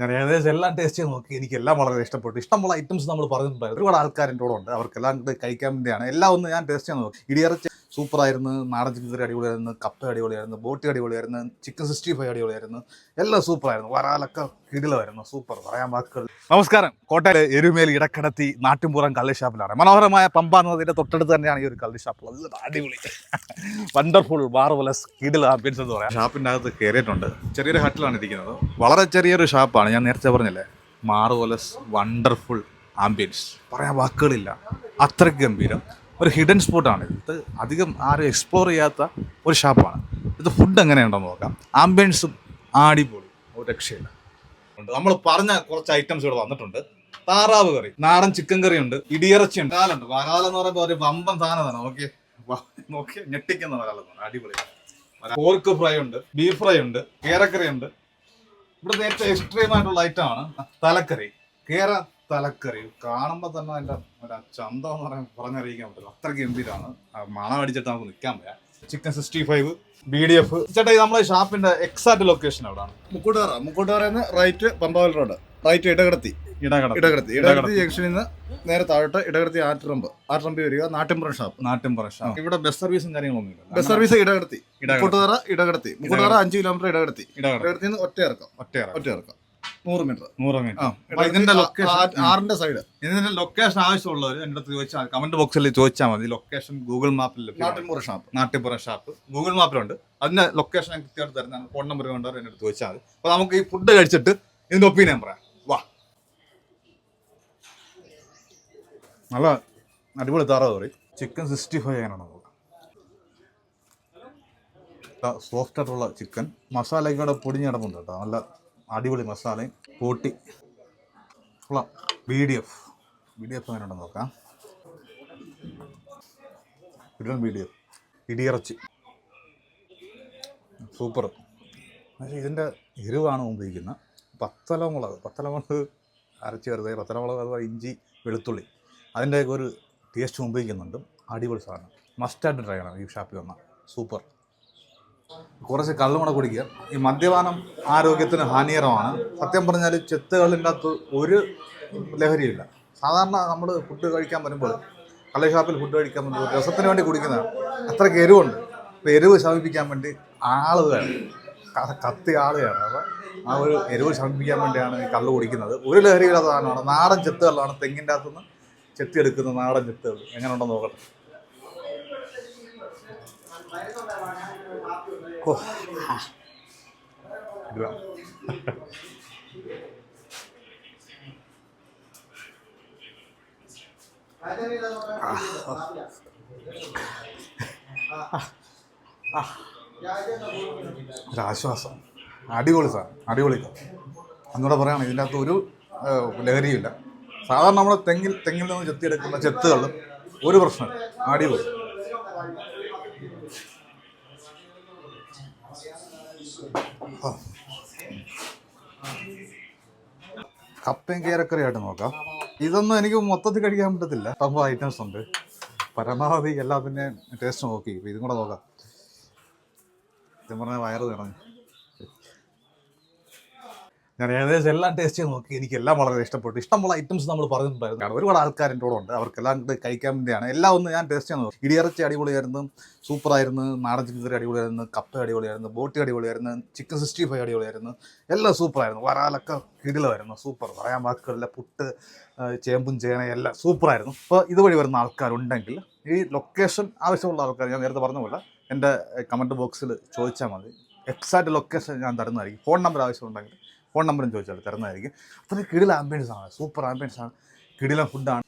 ഞാൻ ഏകദേശം എല്ലാം ടേസ്റ്റ് ചെയ്ത് നോക്കി. എനിക്ക് എല്ലാം വളരെ ഇഷ്ടപ്പെട്ടു. ഇഷ്ടമുള്ള ഐറ്റംസ് നമ്മൾ പറഞ്ഞിട്ടുണ്ടായിരുന്നു. ഒരുപാട് ആൾക്കാർ എന്റെ കൂടെ ഉണ്ട്. അവർക്കെല്ലാം കഴിക്കാൻ വേണ്ടിയാണ്. എല്ലാം ഒന്ന് ഞാൻ ടേസ്റ്റ് ചെയ്ത് നോക്കി. ഇടിയിറച്ചി സൂപ്പറായിരുന്നു. നാടൻ ചിക്കൻ കറി അടിപൊളിയായിരുന്നു. കപ്പ അടിപൊളിയായിരുന്നു. ബോട്ടി അടിപൊളിയായിരുന്നു. ചിക്കൻ സിക്സ്റ്റി ഫൈവ് അടിപൊളിയായിരുന്നു. എല്ലാം സൂപ്പറായിരുന്നു. വരാലൊക്കെ കിടിലായിരുന്നു സൂപ്പർ. പറയാൻ വാക്കുകൾ. നമസ്കാരം. കോട്ടയം എരുമേൽ ഇടക്കടത്തി നാട്ടിൻപുറം കള്ളി ഷാപ്പിലാണ്. മനോഹരമായ പമ്പ തൊട്ടടുത്ത് തന്നെയാണ് ഈ ഒരു കള്ളി ഷാപ്പ്. നല്ല അടിപൊളി. വണ്ടർഫുൾ വാർവലസ് കിടിൽ ആംബിയൻസ് എന്ന് പറയാം. ഷാപ്പിന്റെ അകത്ത് കയറിയിട്ടുണ്ട് ചെറിയൊരു ഹട്ടിലാണ് ഇരിക്കുന്നത്. വളരെ ചെറിയൊരു ഷാപ്പാണ്. ഞാൻ നേരത്തെ പറഞ്ഞില്ലേ? മാർവലസ് വണ്ടർഫുൾ ആംബിയൻസ് പറയാൻ വാക്കുകളില്ല. അത്രയ്ക്ക് ഗംഭീരം. ഒരു ഹിഡൻ സ്പോട്ടാണ് ഇത് അധികം ആരും എക്സ്പ്ലോർ ചെയ്യാത്ത ഒരു ഷാപ്പാണ് ഇത് ഫുഡ് എങ്ങനെയുണ്ടെന്ന് നോക്കാം. ആംബിയൻസും ആടിപൊളി ഒരു രക്ഷയില്ല. നമ്മൾ പറഞ്ഞ കുറച്ച് ഐറ്റംസ് ഇവിടെ വന്നിട്ടുണ്ട്. താറാവ് കറി നാടൻ ചിക്കൻ കറി ഉണ്ട് ഇടിയിറച്ചി ഉണ്ട് വരാലുണ്ട് വരാലെന്ന് എന്ന് പറയുമ്പോൾ ഒരു വമ്പൻ സാധനമാണ്. ഓക്കെ നോക്കി ഞെട്ടിക്കുന്ന വരാലെന്ന് അടിപൊളി. പോർക്ക് ഫ്രൈ ഉണ്ട് ബീഫ് ഫ്രൈ ഉണ്ട് കേരക്കറി ഉണ്ട്. ഇവിടുത്തെ ഏറ്റവും എക്സ്ട്രീം ആയിട്ടുള്ള ഐറ്റം ആണ് തലക്കറി. കേര തലക്കറി. കാണുമ്പോൾ തന്നെ അതിന്റെ ഒരു ചന്തം എന്ന് പറയാൻ പറഞ്ഞറിയിക്കാൻ പറ്റില്ല. അത്ര ഗംഭീരമാണ് മണം അടിച്ചിട്ട് നമുക്ക് നിൽക്കാൻ പറ്റാം chicken sixty five B D F ചേട്ടാ നമ്മുടെ ഷാപ്പിന്റെ എക്സാക്ട് ലൊക്കേഷൻ എവിടെയാണ് മുക്കൂട്ടുപാറ മുക്കൂട്ടുപാറന്ന് റൈറ്റ് പമ്പാവൽ റോഡ് റൈറ്റ് ഇടകടത്തി. ഇടകട ഇടകടത്തി. ഇടകടത്തി ജംഗ്ഷനിൽ നിന്ന് നേരെ താഴോട്ട് ഇടകടത്തി ആറ്റിറമ്പ്. ആറ്റിറമ്പി വരിക നാട്ടിൻപുറം ഷാപ്പ് നാട്ടിൻപുറ ഷാപ്പ് ഇവിടെ ബസ് സർവീസും കാര്യങ്ങളൊന്നും ഇല്ല ബസ് സർവീസ് ഇടകടത്തി. മുക്കൂട്ടുപാറ ഇടകടത്തി. മുക്കൂട്ടുപാറ അഞ്ച് കിലോമീറ്റർ ഇടകടത്തി. ഇടകടത്തി. ഇടകടത്തി ഇറക്കം ഒറ്റ ഇറക്കം ഒറ്റ ഇറക്കം നൂറ് മീറ്റർ. നൂറ് മീറ്റർ. ഇതിന്റെ ലൊക്കേഷൻ ആറിന്റെ സൈഡ് ഇതിന്റെ ലൊക്കേഷൻ ആവശ്യമുള്ളവർ എന്റെ അടുത്ത് ചോദിച്ചാൽ കമന്റ് ബോക്സിൽ ചോദിച്ചാൽ മതി. ലൊക്കേഷൻ ഗൂഗിൾ മാപ്പിൽ. നാട്ടിൻപുറ ഷാപ്പ് നാട്ടിൻപുറ ഷാപ്പ് ഗൂഗിൾ മാപ്പിലുണ്ട് അതിന്റെ ലൊക്കേഷൻ ഞാൻ കൃത്യമായിട്ട് തരുന്നതാണ്. ഫോൺ നമ്പർ വേണ്ടവർ എന്റെ അടുത്ത് ചോദിച്ചാൽ മതി. അപ്പൊ നമുക്ക് ഈ ഫുഡ് കഴിച്ചിട്ട് ഇതിന്റെ ഒപ്പീനിയൻ പറയാം. വാ. നല്ല അടിപൊളി താറാവ് കറി. ചിക്കൻ സിക്സ്റ്റി ഫൈവ് എങ്ങനെയാണോ നോക്കാം സോഫ്റ്റ് ആയിട്ടുള്ള ചിക്കൻ മസാലയ്ക്കൂടെ പൊടിഞ്ഞ് കിടപ്പുണ്ട് കേട്ടോ. നല്ല അടിപൊളി മസാലയും കൂട്ടി. ഉള്ള B D F B D F അങ്ങനെ ഉണ്ടെന്ന് നോക്കാം. ഇടൻ ബി ഡി എഫ് ഇടിയിറച്ചി. സൂപ്പർ. പക്ഷേ ഇതിന്റെ എരിവാണ് ഉപയോഗിക്കുന്നത് പത്തലമുളക് പത്തലമുളക് അരച്ച് ചേർത്ത് പത്തലമുളക് അഥവാ ഇഞ്ചി വെളുത്തുള്ളി. അതിന്റെയൊക്കെ ഒരു ടേസ്റ്റ് ഉപയോഗിക്കുന്നുണ്ട് അടിപൊളി സാധനം. മസ്റ്റായിട്ട് ട്രൈ ചെയ്യണം ഈ ഷാപ്പിൽ വന്നാൽ സൂപ്പർ. കുറച്ച് കള്ളും കൂടെ കുടിക്കുക. ഈ മദ്യപാനം ആരോഗ്യത്തിന് ഹാനികരമാണ്. സത്യം പറഞ്ഞാൽ ചെത്തുകളിന്റെ അകത്ത് ഒരു ലഹരിയില്ല. സാധാരണ നമ്മൾ ഫുഡ് കഴിക്കാൻ വരുമ്പോൾ കള്ളി ഷാപ്പിൽ ഫുഡ് കഴിക്കാൻ വരുമ്പോൾ രസത്തിന് വേണ്ടി കുടിക്കുന്നതാണ് അത്രയ്ക്ക് എരിവുണ്ട്. അപ്പോൾ എരിവ് ശമിപ്പിക്കാൻ വേണ്ടി ആളുകയാണ് ക- കത്തി ആളുകയാണ് അപ്പോൾ ആ ഒരു എരിവ് ശമിപ്പിക്കാൻ വേണ്ടിയാണ് ഈ കള്ള് കുടിക്കുന്നത്. ഒരു ലഹരിയില്ലാത്ത സാധനമാണ്. നാടൻ ചെത്തുകളാണ് തെങ്ങിന്റെ അകത്തുനിന്ന് ചെത്തിയെടുക്കുന്ന നാടൻ ചെത്തുകൾ. എങ്ങനെ ഉണ്ടെന്ന് നോക്കട്ടെ. ഒരാശ്വാസം അടിപൊളി സാർ അടിപൊളി എന്നോട് പറയുകയാണ് ഇതിന്റെ അകത്ത് ഒരു ലഹരിയില്ല സാധാരണ നമ്മൾ തെങ്ങിൽ തെങ്ങിൽ നിന്ന് ചെത്തിയെടുക്കുന്ന ചെത്തുകൾ ഒരു പ്രശ്നം അടിപൊളി. കപ്പയും കേരക്കറിയായിട്ട് നോക്കാം. ഇതൊന്നും എനിക്ക് മൊത്തത്തിൽ കഴിക്കാൻ പറ്റത്തില്ല. സംഭവം ഐറ്റംസ് ഉണ്ട്. പരമാവധി എല്ലാത്തിന്റെയും ടേസ്റ്റ് നോക്കി. ഇതും കൂടെ നോക്കാം. ഇതും പറഞ്ഞാൽ വയറ് നിറഞ്ഞു. ഞാൻ ഏകദേശം എല്ലാം ടേസ്റ്റ് ചെയ്ത് നോക്കി. എനിക്കെല്ലാം വളരെ ഇഷ്ടപ്പെട്ടു. ഇഷ്ടമുള്ള ഐറ്റംസ് നമ്മൾ പറഞ്ഞിട്ടുണ്ടായിരുന്നു. കാരണം ഒരുപാട് ആൾക്കാർ എന്റെ കൂടെ ഉണ്ട്. അവർക്കെല്ലാം കഴിക്കാൻ വേണ്ടിയാണ്. എല്ലാം ഒന്ന് ഞാൻ ടേസ്റ്റ് ചെയ്യാൻ നോക്കി. ഇടിയിറച്ചി അടിപൊളിയായിരുന്നു. സൂപ്പറായിരുന്നു നാടൻ ചിക്കൻ കറി അടിപൊളിയായിരുന്നു. കപ്പ അടിപൊളിയായിരുന്നു. ബോട്ടി അടിപൊളിയായിരുന്നു. ചിക്കൻ സിക്സ്റ്റി ഫൈവ് അടിപൊളിയായിരുന്നു. എല്ലാം സൂപ്പറായിരുന്നു വരാലൊക്കെ കിടിലമായിരുന്നു. സൂപ്പർ പറയാൻ വാക്കുകളില്ല. പുട്ട് ചേമ്പും ചേന എല്ലാം സൂപ്പറായിരുന്നു അപ്പോൾ ഇതുവഴി വരുന്ന ആൾക്കാരുണ്ടെങ്കിൽ ഈ ലൊക്കേഷൻ ആവശ്യമുള്ള ആൾക്കാർ ഞാൻ നേരത്തെ പറഞ്ഞ പോലെ എന്റെ കമന്റ് ബോക്സിൽ ചോദിച്ചാൽ മതി. എക്സാക്റ്റ് ലൊക്കേഷൻ ഞാൻ തരുന്നതായിരിക്കും. ഫോൺ നമ്പർ ആവശ്യമുണ്ടെങ്കിൽ ഫോൺ നമ്പറും ചോദിച്ചാൽ തരുന്നതായിരിക്കും അത്രയും കിടില ആംബിയൻസ് ആണ് സൂപ്പർ ആംബിയൻസ് ആണ് കിടിലം ഫുഡാണ്